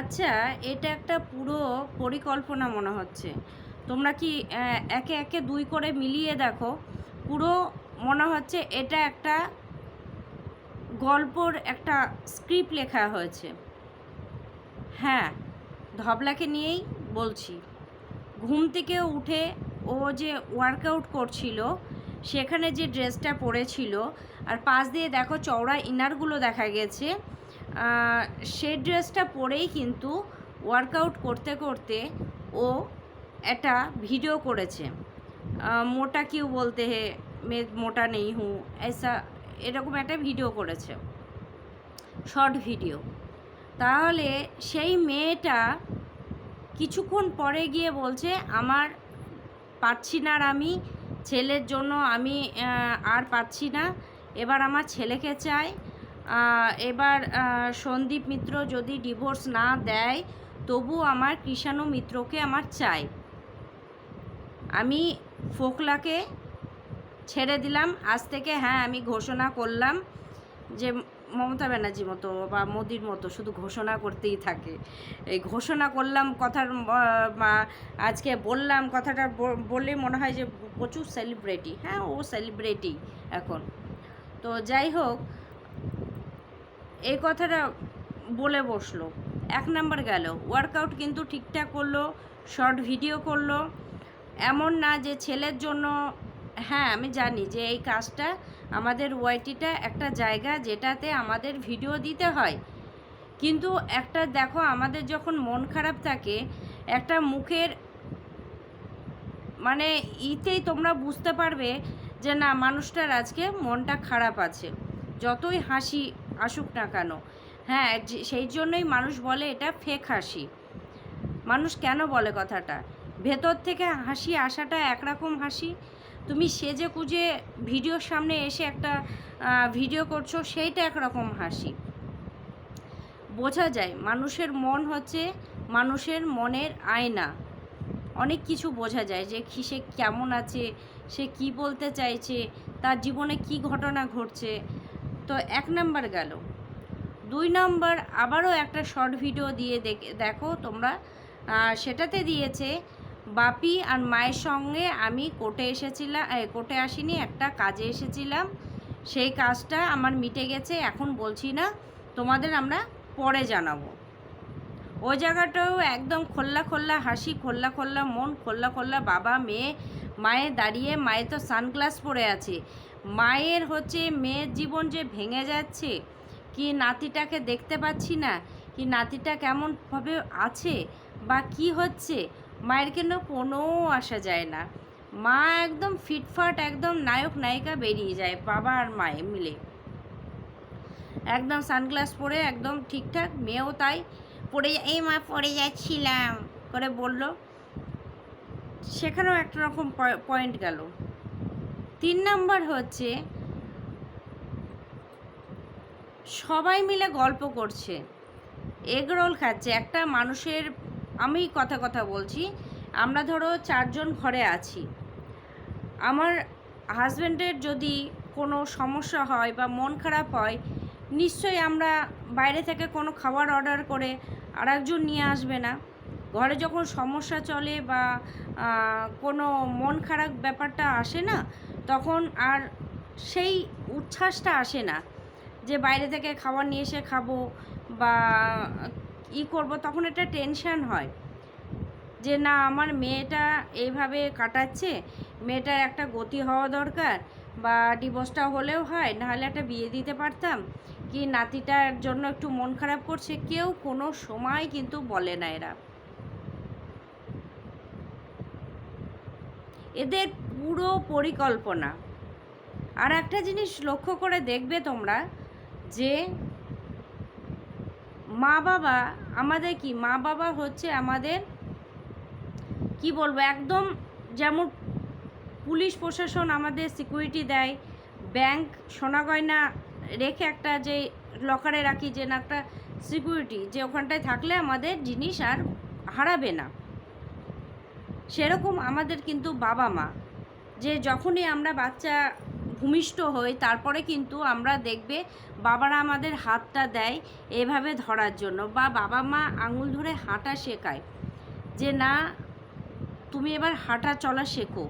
আচ্ছা এটা একটা পুরো পরিকল্পনা মনে হচ্ছে। তোমরা কি একে একে দুই করে মিলিয়ে দেখো, পুরো মনে হচ্ছে এটা একটা গল্পর একটা স্ক্রিপ্ট লেখা হয়েছে। হ্যাঁ ধবলাকে নিয়েই বলছি, ঘুম থেকে উঠে ও যে ওয়ার্কআউট করছিল, সেখানে যে ড্রেসটা পরেছিল, আর পাশ দিয়ে দেখো চওড়া ইনারগুলো দেখা গেছে সেই ড্রেসটা পরেই কিন্তু ওয়ার্কআউট করতে করতে ও একটা ভিডিও করেছে। মোটা কিউ বলতে হে, মে, মোটা নেই হুঁ। এসা, এরকম একটা ভিডিও করেছে। শর্ট ভিডিও তাহলে সেই মেয়েটা কিছুক্ষণ পরে গিয়ে বলছে, আমার পাচ্ছি না আর আমি, ছেলের জন্য আমি আর পাচ্ছি না। এবার আমার ছেলেকে চাই এবার সন্দীপ মিত্র যদি ডিভোর্স না দেয়, তবু আমার কৃষাণু মিত্রকে আমার চাই। আমি ফোকলাকে ছেড়ে দিলাম। আজ থেকে হ্যাঁ আমি ঘোষণা করলাম যে মমতা ব্যানার্জির মতো বা মোদির মতো শুধু ঘোষণা করতেই থাকে। এই ঘোষণা করলাম কথার আজকে বললাম কথাটা বললে মনে হয় যে প্রচুর সেলিব্রিটি হ্যাঁ ও সেলিব্রিটি এখন। তো যাই হোক এই কথাটা বলে বসল। এক নাম্বার গেল। ওয়ার্কআউট কিন্তু ঠিকঠাক করল শর্ট ভিডিও করল। এমন না যে ছেলের জন্য হ্যাঁ আমি জানি যে এই কাজটা আমাদের ওয়াইটিটা একটা জায়গা যেটাতে আমাদের ভিডিও দিতে হয়। কিন্তু একটা দেখো, আমাদের যখন মন খারাপ থাকে, একটা মুখের মানে ইতেই তোমরা বুঝতে পারবে যে না, মানুষটার আজকে মনটা খারাপ আছে। যতই হাসি আসুক না কেন। হ্যাঁ সেই জন্যই মানুষ বলে এটা ফেক হাসি। মানুষ কেন বলে কথাটা? ভেতর থেকে হাসি আসাটা একরকম হাসি। তুমি সেজে কুজে ভিডিওর সামনে এসে একটা ভিডিও করছ, সেইটা একরকম হাসি। বোঝা যায়, মানুষের মন হচ্ছে মানুষের মনের আয়না। অনেক কিছু বোঝা যায় যে সে কেমন আছে, সে কি বলতে চাইছে, তার জীবনে কি ঘটনা ঘটছে। তো এক নাম্বার গেল। দুই নম্বর আবারও একটা শর্ট ভিডিও দিয়ে দেখে তোমরা। সেটাতে দিয়েছে, বাপি আর মায়ের সঙ্গে আমি কোর্টে এসেছিলাম কোর্টে আসিনি, একটা কাজে এসেছিলাম। সেই কাজটা আমার মিটে গেছে, এখন বলছি না, তোমাদের আমরা পরে জানাব। ওই জায়গাটাও একদম খোল্লা খোল্লা হাসি, খোল্লা খোল্লা মন, খোল্লা খোল্লা বাবা, মেয়ে, মায়ে দাঁড়িয়ে, মায়ে তো সানগ্লাস পরে আছে। মায়ের হচ্ছে মেয়ের জীবন যে ভেঙে যাচ্ছে, কি নাতিটাকে দেখতে পাচ্ছি না, কি নাতিটা কেমনভাবে আছে বা কি হচ্ছে, মায়ের কেন কোনো আসা যায় না। মা একদম ফিটফাট, একদম নায়ক, নায়িকা বেরিয়ে যায়, বাবা আর মায়ে মিলে। একদম সানগ্লাস পরে, একদম ঠিকঠাক, মেয়েও তাই। পড়ে এই মা পড়ে যাচ্ছিলাম, করে বলল। সেখানেও একটা রকম পয়েন্ট গেল। তিন নাম্বার হচ্ছে, সবাই মিলে গল্প করছে। এগ রোল খাচ্ছে। একটা মানুষের, আমি কথা কথা বলছি, আমরা ধরো চারজন ঘরে আছি। আমার হাজব্যান্ডের যদি কোনো সমস্যা হয় বা মন খারাপ হয়, নিশ্চয়ই আমরা বাইরে থেকে কোনো খাবার অর্ডার করে আর একজন নিয়ে আসবে না। ঘরে যখন সমস্যা চলে বা কোনো মন খারাপ ব্যাপারটা আসে না তখন আর সেই উচ্ছ্বাসটা আসে না যে বাইরে থেকে খাবার নিয়ে এসে খাব বা ই করব, তখন একটা টেনশন হয়। যে না, আমার মেয়েটা এইভাবে কাটাচ্ছে, মেয়েটার একটা গতি হওয়া দরকার বা ডিভোর্সটা হলেও হয়, নাহলে একটা বিয়ে দিতে পারতাম। কি নাতিটার জন্য একটু মন খারাপ করছে? কেউ কোনো সময় কিন্তু বলে না এরা। এদের পুরো পরিকল্পনা। আর একটা জিনিস লক্ষ্য করে দেখবে তোমরা যে মা বাবা আমাদের কি? মা বাবা হচ্ছে আমাদের কি বলব? একদম যেমন পুলিশ প্রশাসন আমাদের সিকিউরিটি দেয় ব্যাংক সোনা গয়না রেখে একটা যে লকারে রাখি যে না একটা সিকিউরিটি যে ওখানটায় থাকলে আমাদের জিনিস আর হারাবে না। সেরকম আমাদের কিন্তু বাবা মা, যে যখনই আমরা বাচ্চা ভূমিষ্ঠ হই, তারপরে কিন্তু আমরা দেখবে বাবারা আমাদের হাতটা দেয় এভাবে ধরার জন্য বা বাবা মা আঙুল ধরে হাঁটা শেখায় যে, না, তুমি এবার হাঁটা চলা শেখো।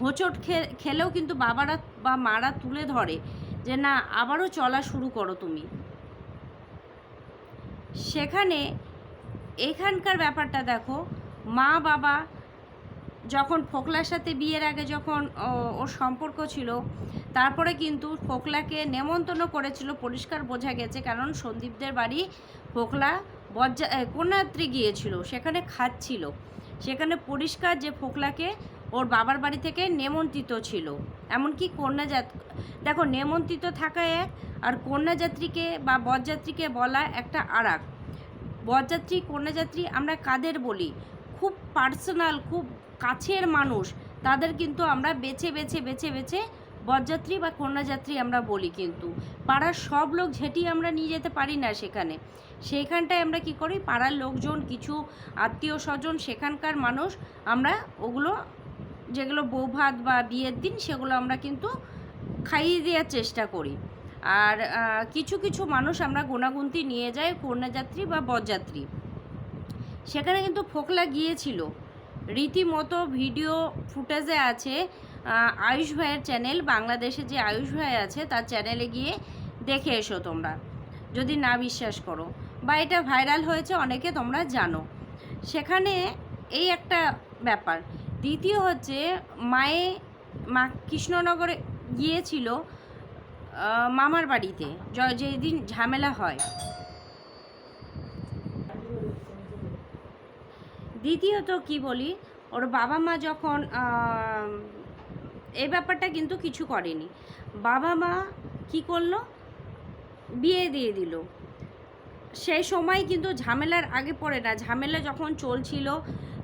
হোঁচট খেলেও কিন্তু বাবারা বা মারা তুলে ধরে যে, না, আবারও চলা শুরু করো তুমি। সেখানে এখানকার ব্যাপারটা দেখো মা বাবা যখন ফোকলার সাথে বিয়ের আগে যখন ওর সম্পর্ক ছিল, তারপরে কিন্তু ফোকলাকে নেমন্তন্ন করেছিল পরিষ্কার বোঝা গেছে, কারণ সন্দীপদের বাড়ি ফোকলা বজ্জা কন্যাত্রী গিয়েছিল, সেখানে খাচ্ছিল। সেখানে পরিষ্কার যে ফোকলাকে ওর বাবার বাড়ি থেকে নেমন্ত্রিত ছিল, এমনকি কন্যাযাত দেখো নেমন্ত্রিত থাকা এক, আর কন্যাযাত্রীকে বা বরযাত্রীকে বলা একটা আরাক। বরযাত্রী কন্যাযাত্রী আমরা কাদের বলি? খুব পার্সোনাল, খুব কাছের মানুষ, তাদের কিন্তু আমরা বেছে বেছে বেছে বেছে বরযাত্রী বা কন্যাযাত্রী আমরা বলি কিন্তু। পাড়ার সব লোক ঝেঁটিয়ে আমরা নিয়ে যেতে পারি না সেখানে। সেইখানটায় আমরা কি করি? পাড়ার লোকজন, কিছু আত্মীয় স্বজন, সেখানকার মানুষ, আমরা ওগুলো, যেগুলো বৌভাত বা বিয়ের দিন, সেগুলো আমরা কিন্তু খাইয়ে দেওয়ার চেষ্টা করি। আর কিছু কিছু মানুষ আমরা গোনাগুন্তি নিয়ে যাই কন্যাযাত্রী বা বরযাত্রী। সেখানে কিন্তু ফোকলা গিয়েছিল। রীতিমতো ভিডিও ফুটেজে আছে আয়ুষ ভাইয়ের চ্যানেল, বাংলাদেশে যে আয়ুষ ভাই আছে তার চ্যানেলে গিয়ে দেখে এসো তোমরা, যদি না বিশ্বাস করো। বা এটা ভাইরাল হয়েছে, অনেকে তোমরা জানো। সেখানে এই একটা ব্যাপার। দ্বিতীয় হচ্ছে, মায়ে মা কৃষ্ণনগরে গিয়েছিল মামার বাড়িতে যেদিন ঝামেলা হয়। দ্বিতীয়ত কি বলি, ওর বাবা মা যখন এই ব্যাপারটা কিন্তু কিছু করেনি। বাবা মা কি করল? বিয়ে দিয়ে দিল। সেই সময় কিন্তু ঝামেলার আগে পড়ে না। ঝামেলা যখন চলছিল,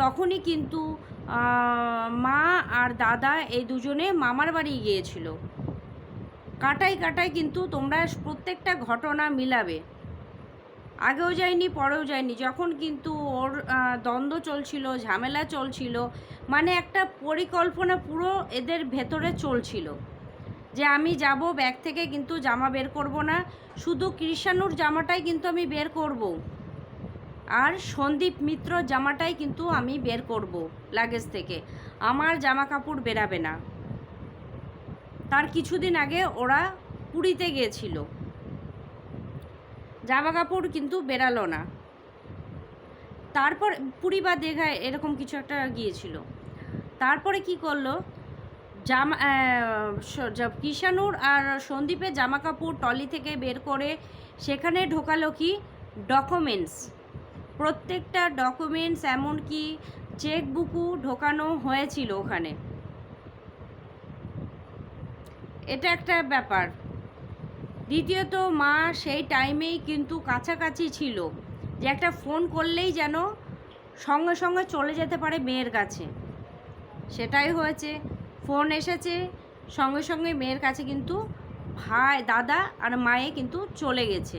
তখনই কিন্তু মা আর দাদা এই দুজনে মামার বাড়ি গিয়েছিল। কাটাই কাটাই কিন্তু তোমরা প্রত্যেকটা ঘটনা মিলাবে। আগেও যায়নি, পরেও যায়নি। যখন কিন্তু ওর দ্বন্দ্ব চলছিল, ঝামেলা চলছিল মানে একটা পরিকল্পনা পুরো এদের ভেতরে চলছিল। যে আমি যাব, ব্যাগ থেকে কিন্তু জামা বের করব না, শুধু কৃষাণুর জামাটাই কিন্তু আমি বের করব। আর সন্দীপ মিত্র জামাটাই কিন্তু আমি বের করব লাগেজ থেকে। আমার জামা কাপড় বেরাবে না। তার কিছুদিন আগে ওরা পুরীতে গিয়েছিল। জামা কাপড় কিন্তু বেরালো না। তারপর পুরী বা দীঘায় এরকম কিছু একটা গিয়েছিল। তারপরে কি করল? জামা কিষাণুর আর সন্দীপের জামা কাপড় টলি থেকে বের করে সেখানে ঢোকালো কি? ডকুমেন্টস প্রত্যেকটা ডকুমেন্টস এমনকি চেক বুকও ঢোকানো হয়েছিল ওখানে। এটা একটা ব্যাপার। দ্বিতীয়ত মা সেই টাইমেই কিন্তু কাছাকাছি ছিল যে একটা ফোন করলেই যেন সঙ্গে সঙ্গে চলে যেতে পারে মেয়ের কাছে। সেটাই হয়েছে। ফোন এসেছে, সঙ্গে সঙ্গে মেয়ের কাছে কিন্তু ভাই, দাদা আর মায়ে কিন্তু চলে গেছে।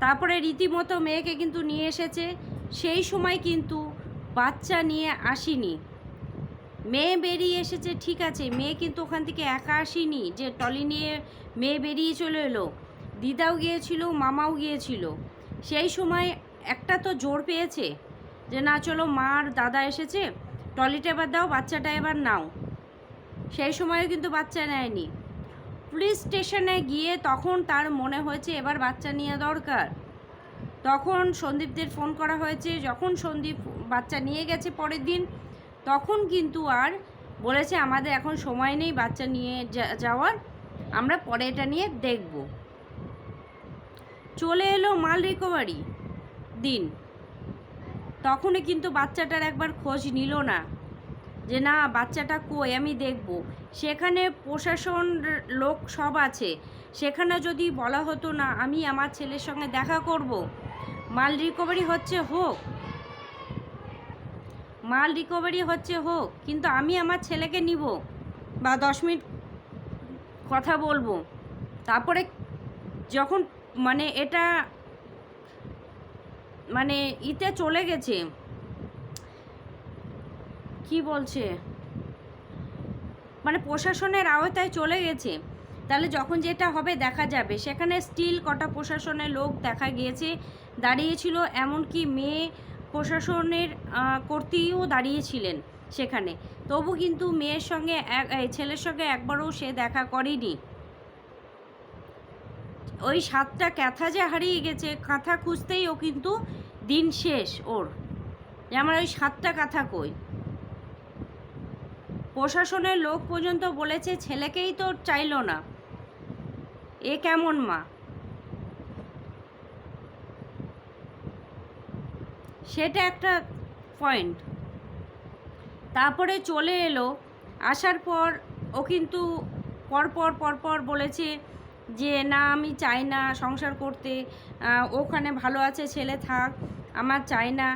তারপরে রীতিমতো মেয়েকে কিন্তু নিয়ে এসেছে। সেই সময় কিন্তু বাচ্চা নিয়ে আসেনি। মেয়ে বেরিয়ে এসেছে, ঠিক আছে। মেয়ে কিন্তু ওখান থেকে একা আসেনি, যে টলি নিয়ে মেয়ে বেরিয়ে চলে এলো। দিদাও গিয়েছিল, মামাও গিয়েছিল। সেই সময় একটা তো জোর পেয়েছে যে, না, চলো মার দাদা এসেছে টলিটা এবার দাও, বাচ্চাটা এবার নাও। সেই সময়ও কিন্তু বাচ্চা নেয়নি। পুলিশ স্টেশনে গিয়ে তখন তার মনে হয়েছে, এবার বাচ্চা নিয়ে দরকার। তখন সন্দীপদের ফোন করা হয়েছে। যখন সন্দীপ বাচ্চা নিয়ে গেছে পরের দিন তখন কিন্তু আর বলেছে আমাদের এখন সময় নেই বাচ্চা নিয়ে যাওয়ার, আমরা পরে এটা নিয়ে দেখব। চলে এলো মাল রিকভারি দিন। তখনই কিন্তু বাচ্চাটার একবার খোঁজ নিল না যে, না, বাচ্চাটা কই? আমি দেখব। সেখানে প্রশাসন লোক সব আছে। সেখানে যদি বলা হতো, না, আমি আমার ছেলের সঙ্গে দেখা করব। মাল রিকভারি হচ্ছে হোক মাল রিকভারি হচ্ছে হোক, কিন্তু আমি আমার ছেলেকে নিব বা দশ মিনিট কথা বলব। তারপরে যখন মানে এটা মানে ইতে চলে গেছে, কি বলছে? মানে প্রশাসনের আওতায় চলে গেছে। তাহলে যখন যেটা হবে দেখা যাবে। সেখানে স্টিল কটা প্রশাসনের লোক দেখা গিয়েছে, দাঁড়িয়েছিল। এমনকি মেয়ে প্রশাসনের কর্তৃও দাঁড়িয়েছিলেন সেখানে। তবু কিন্তু মেয়ের সঙ্গে এক ছেলের সঙ্গে একবারও সে দেখা করেনি। ওই সাতটা ক্যাথা যে হারিয়ে গেছে, কাঁথা খুঁজতেই ও কিন্তু দিন শেষ ওর। যে আমার ওই সাতটা কাঁথা কই? প্রশাসনের লোক পর্যন্ত বলেছে, ছেলেকেই তো চাইলো না। এ কেমন মা? সেটা একটা পয়েন্ট তারপরে চলে এলো, আসার পর ও কিন্তু পরপর পরপর বলেছে যে, না, আমি চাই না সংসার করতে। ওখানে ভালো আছে, ছেলে থাক, আমার চাই না।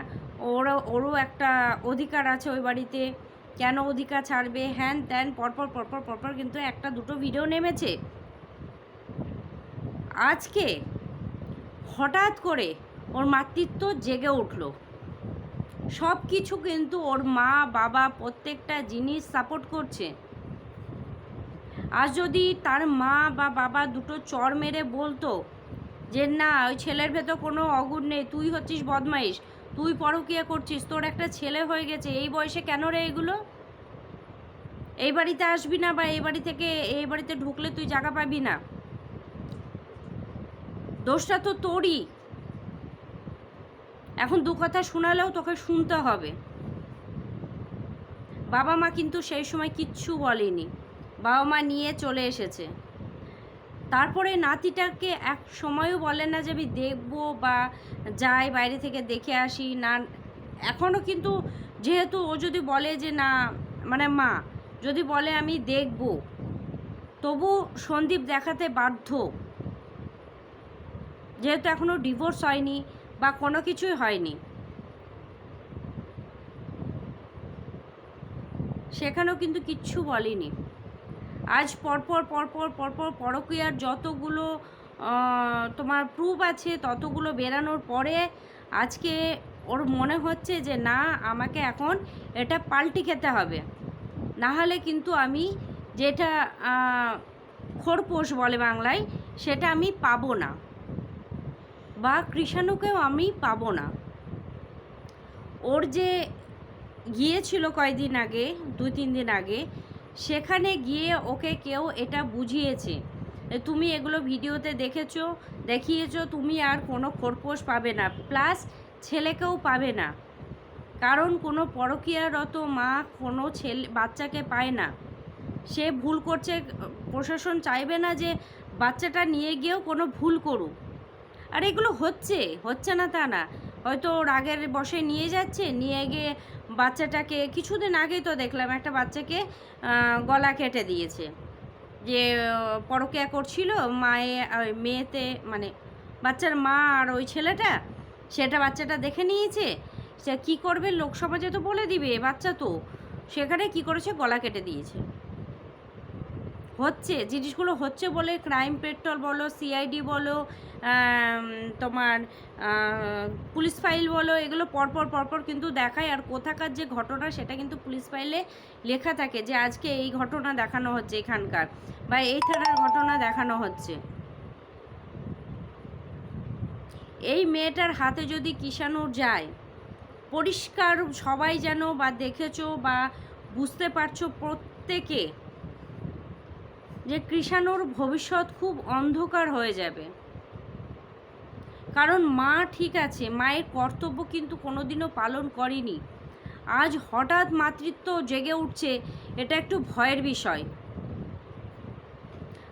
ওরও ওরও একটা অধিকার আছে ওই বাড়িতে। কেন অধিকার ছাড়বে? হ্যান ত্যান, পরপর পরপর পরপর কিন্তু একটা দুটো ভিডিও নেমেছে। আজকে হঠাৎ করে ওর মাতৃত্ব জেগে উঠল। সব কিছু কিন্তু ওর মা, বাবা প্রত্যেকটা জিনিস সাপোর্ট করছে। আর যদি তার মা বা বাবা দুটো চর মেরে বলতো যে, না, ওই ছেলের ভেতর কোনো অগুণ নেই, তুই হচ্ছিস বদমাইশ, তুই পরকিয়া করছিস, তোর একটা ছেলে হয়ে গেছে, এই বয়সে কেন রে এগুলো? এই বাড়িতে আসবি না বা এই বাড়ি থেকে, এই বাড়িতে ঢুকলে তুই জায়গা পাবি না? দোষটা তো তোরই। এখন দু কথা শোনালেও তোকে শুনতে হবে। বাবা মা কিন্তু সেই সময় কিচ্ছু বলেনি। বাবা মা নিয়ে চলে এসেছে। তারপরে নাতিটাকে এক সময়ও বলে না যে আমি দেখব বা যাই, বাইরে থেকে দেখে আসি। না এখনও কিন্তু যেহেতু ও যদি বলে যে না মানে মা, যদি বলে আমি দেখব, তবু সন্দীপ দেখাতে বাধ্য। যেহেতু এখনও ডিভোর্স হয়নি বা কোনো কিছুই হয়নি। সেখানেও কিন্তু কিচ্ছু বলেনি। আজ পরপর পরপর পরপর পরকীয়ার যতগুলো তোমার প্রুফ আছে, ততগুলো বেরানোর পরে আজকে ওর মনে হচ্ছে যে, না, আমাকে এখন এটা পাল্টি খেতে হবে। না হলে কিন্তু আমি যেটা খোরপোশ বলে বাংলায়, সেটা আমি পাবো না। বা কৃষাণুকেও আমি পাবো না। ওর যে গিয়েছিল কয়দিন আগে, দুই তিন দিন আগে, সেখানে গিয়ে ওকে কেউ এটা বুঝিয়েছে। তুমি এগুলো ভিডিওতে দেখেছ, দেখিয়েছো, তুমি আর কোনো খোরপোশ পাবে না। প্লাস ছেলেকেও পাবে না। কারণ কোনো পরকীয়ারত মা কোনো ছেলে, বাচ্চাকে পায় না। সে ভুল করছে, প্রশাসন চাইবে না যে বাচ্চাটা নিয়ে গিয়েও কোনো ভুল করুক। আর এগুলো হচ্ছে হচ্ছে না তা না। হয়তো রাগের বসে নিয়ে যাচ্ছে, নিয়ে গিয়ে বাচ্চাটাকে কিছুদিন আগেই তো দেখলাম একটা বাচ্চাকে গলা কেটে দিয়েছে। যে পরকীয়া করছিল, মায়ে মেয়েতে মানে বাচ্চার মা আর ওই ছেলেটা, সেটা বাচ্চাটা দেখে নিয়েছে। সে কী করবে লোকসমাজে তো বলে দিবে বাচ্চা তো। সেখানে কি করেছে? গলা কেটে দিয়েছে। হচ্ছে, জিনিসগুলো হচ্ছে বলে ক্রাইম পেট্রোল বলো সিআইডি বলো তোমার পুলিশ ফাইল বলো, এগুলো পরপর পরপর কিন্তু দেখায়। আর কোথাকার যে ঘটনা, সেটা কিন্তু পুলিশ ফাইলে লেখা থাকে যে আজকে এই ঘটনা দেখানো হচ্ছে এখানকার বা এই থানার ঘটনা দেখানো হচ্ছে। এই মেয়েটার হাতে যদি কিষাণুর যায়, পরিষ্কার সবাই যেন বা দেখেছ বা বুঝতে পারছ প্রত্যেকে যে কৃষাণুর ভবিষ্যৎ খুব অন্ধকার হয়ে যাবে। কারণ মা ঠিক আছে, মায়ের কর্তব্য কিন্তু কোনোদিনও পালন করেনি। আজ হঠাৎ মাতৃত্ব জেগে উঠছে, এটা একটু ভয়ের বিষয়।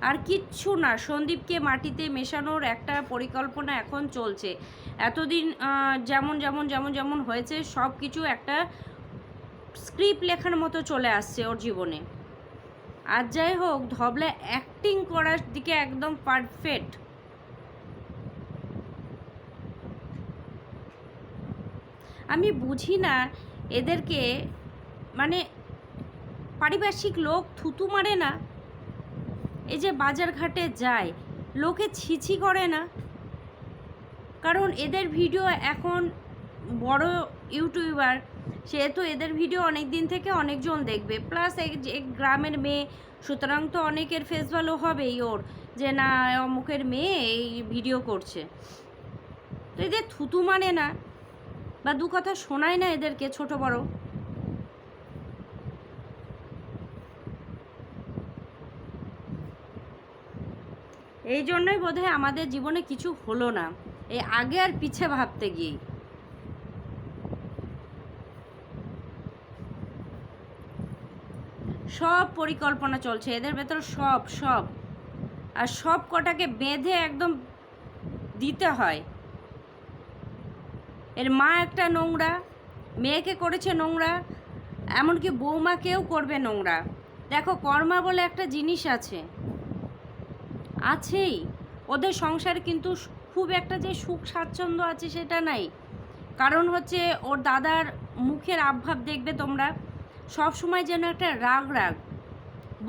আর কিচ্ছু না, সন্দীপকে মাটিতে মেশানোর একটা পরিকল্পনা এখন চলছে। এতদিন যেমন যেমন যেমন যেমন হয়েছে সব কিছু একটা স্ক্রিপ্ট লেখার মতো চলে আসছে ওর জীবনে। আর যাই হোক, ধবলা অ্যাক্টিং করার দিকে একদম পারফেক্ট আমি বুঝি না এদেরকে মানে পারিপার্শ্বিক লোক থুতু মারে না, এই যে বাজার ঘাটে যায়, লোকে ছিছি করে না। কারণ এদের ভিডিও এখন বড় ইউটিউবার সেহেতু এদের ভিডিও অনেক দিন থেকে অনেকজন দেখবে। প্লাস এক গ্রামের মেয়ে, সুতরাং তো অনেকের ফেস ভালো হবেই ওর যে না, অমুকের মেয়ে এই ভিডিও করছে। তো এদের থুতু মানে না, বা দু কথা শোনায় না এদেরকে, ছোট বড়। এই জন্যই বোধহয় আমাদের জীবনে কিছু হলো না। এই আগে আর পিছে ভাবতে গিয়েই। সব পরিকল্পনা চলছে, এদের ভেতর সব সব। আর সব কটাকে বেঁধে একদম দিতে হয়। এর মা একটা নোংরা, মেয়েকে করেছে নোংরা, এমনকি বৌমাকেও করবে নোংরা। দেখো, কর্মা বলে একটা জিনিস আছে। আছেই। ওদের সংসার কিন্তু খুব একটা যে সুখ স্বাচ্ছন্দ্য আছে সেটা নাই। কারণ হচ্ছে ওর দাদার মুখের আবভাব দেখবে তোমরা। সব সময় যেন একটা রাগ রাগ।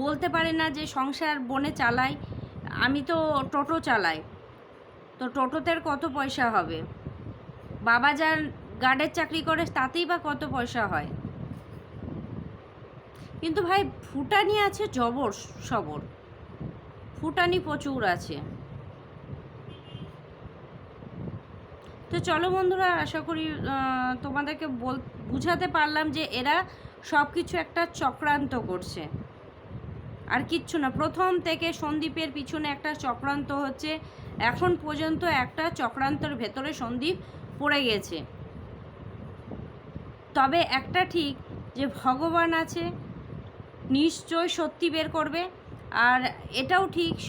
বলতে পারে না যে সংসার বনে চালাই, আমি তো টোটো চালাই। তো টোটোতে কত পয়সা হবে? বাবা যার গার্ডের চাকরি করে, তাতেই বা কত পয়সা হয়? কিন্তু ভাই, ফুটানি আছে জবর সবর। ফুটানি প্রচুর আছে। তো চলো বন্ধুরা, আশা করি তোমাদেরকে বল বুঝাতে পারলাম যে এরা সব কিছু একটা চক্রান্ত করছে। আর কিচ্ছু না, প্রথম থেকে সন্দীপের পিছনে একটা চক্রান্ত হচ্ছে। এখন পর্যন্ত একটা চক্রান্তর ভেতরে সন্দীপ পড়ে গেছে। তবে একটা ঠিক, যে ভগবান আছে, নিশ্চয় সত্যি বের করবে। আর এটাও ঠিক